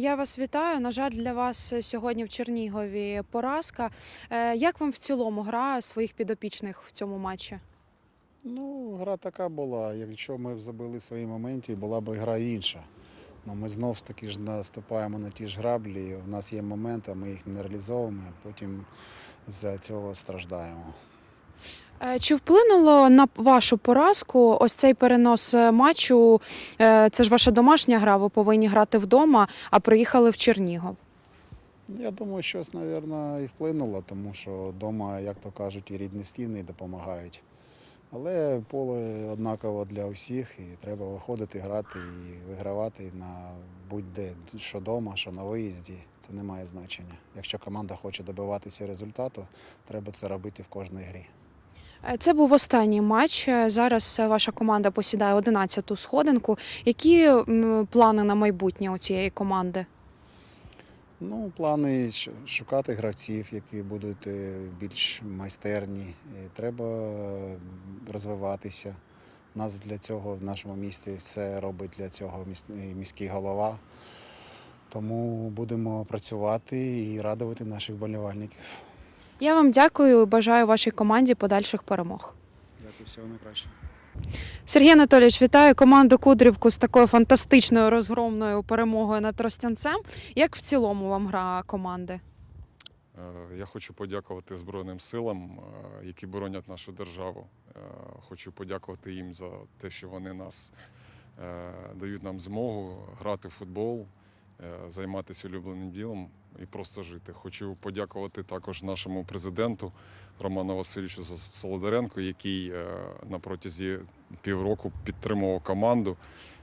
Я вас вітаю. На жаль, для вас сьогодні в Чернігові поразка. Е, Як вам в цілому гра своїх підопічних в цьому матчі? Ну, гра така була. Якщо ми б забили свої моменти, була б гра інша. Ну, ми знов ж таки ж наступаємо на ті ж граблі. У нас є моменти, ми їх не реалізовуємо, потім з цього страждаємо. Е, Чи вплинуло на вашу поразку ось цей перенос е, матчу? Е, Це ж ваша домашня гра, ви повинні грати вдома, а приїхали в Чернігов. Я думаю, щось, мабуть, і вплинуло, тому що вдома, як то кажуть, і рідні стіни допомагають. Але поле однаково для усіх, і треба виходити, грати і вигравати на будь-де, що вдома, що на виїзді. Це не має значення. Якщо команда хоче добиватися результату, треба це робити в кожній грі. Е, Це був останній матч. Е, Зараз е, ваша команда посідає 11-ту сходинку. Які плани на майбутнє у цієї команди? Ну, плани шукати гравців, які будуть більш майстерні. Треба розвиватися. У нас для цього в нашому місті все робить для цього міський голова. Тому будемо працювати і радувати наших болівальників. Я вам дякую і бажаю вашій команді подальших перемог. Дякую, всього найкраще. Сергій Анатолійович, вітаю команду Кудрівку з такою фантастичною розгромною перемогою над Тростянцем. Як в цілому вам гра команди? Е, Я хочу подякувати Збройним силам, е, які боронять нашу державу. Е, Хочу подякувати їм за те, що вони нас дають нам змогу грати в футбол, займатися улюбленим ділом і просто жити. Хочу подякувати також нашому президенту Роману Васильовичу Солодаренко, який е, на протязі півроку підтримував команду.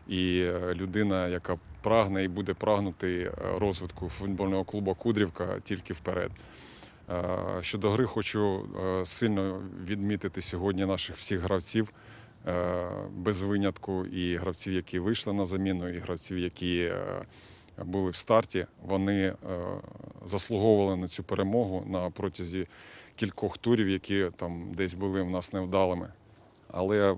І е, людина, яка прагне і буде прагнути е, розвитку футбольного клубу Кудрівка тільки вперед. Е, Щодо гри, хочу е, сильно відмітити сьогодні наших всіх гравців е, без винятку, і гравців, які вийшли на заміну, і гравців, які е, були в старті. Вони е, заслуговували на цю перемогу на протязі кількох турів, які там десь були в нас невдалими. Але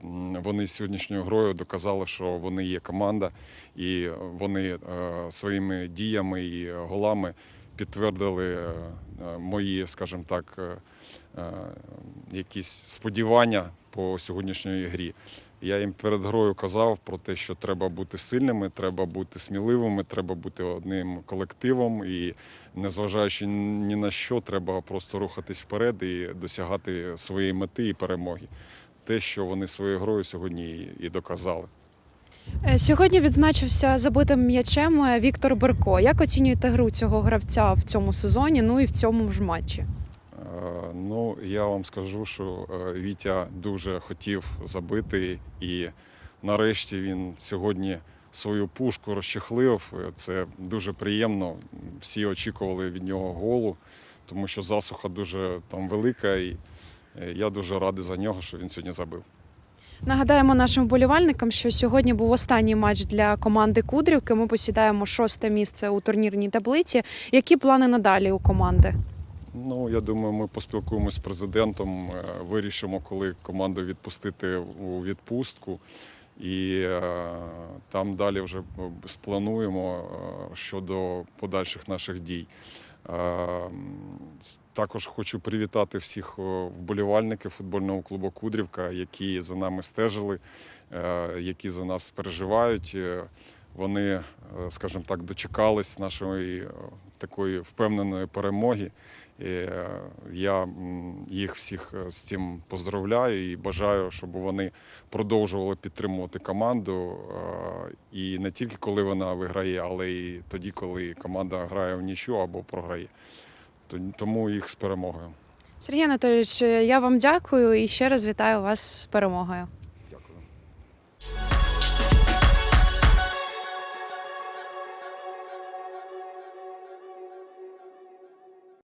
вони сьогоднішньою грою доказали, що вони є команда, і вони е, своїми діями і голами підтвердили е, е, мої, скажімо так, е, якісь сподівання по сьогоднішньої грі. Я їм перед грою казав про те, що треба бути сильними, треба бути сміливими, треба бути одним колективом і, незважаючи ні на що, треба просто рухатись вперед і досягати своєї мети і перемоги. Те, що вони своєю грою сьогодні і доказали. Е, Сьогодні відзначився забитим м'ячем е, Віктор Берко. Як оцінюєте гру цього гравця в цьому сезоні, ну і в цьому ж матчі? Е, Ну, я вам скажу, що Вітя дуже хотів забити, і нарешті він сьогодні свою пушку розчехлив. Це дуже приємно. Всі очікували від нього голу, тому що засуха дуже там велика, і я дуже радий за нього, що він сьогодні забив. Нагадаємо нашим вболівальникам, що сьогодні був останній матч для команди Кудрівки. Ми посідаємо шосте місце у турнірній таблиці. Які плани надалі у команди? Ну, я думаю, ми поспілкуємося з президентом, е, вирішимо, коли команду відпустити у відпустку. І е, там далі вже сплануємо е, щодо подальших наших дій. Також хочу привітати всіх вболівальників футбольного клубу Кудрівка, які за нами стежили, е, які за нас переживають. Е, Вони, е, скажімо так, дочекались нашої такої впевненої перемоги. І е, я їх всіх е, з цим поздравляю і бажаю, щоб вони продовжували підтримувати команду. е, І не тільки коли вона виграє, але й тоді, коли команда грає в нічю або програє. То- Тому їх з перемогою. Сергій Анатолійович, я вам дякую і ще раз вітаю вас з перемогою. Дякую.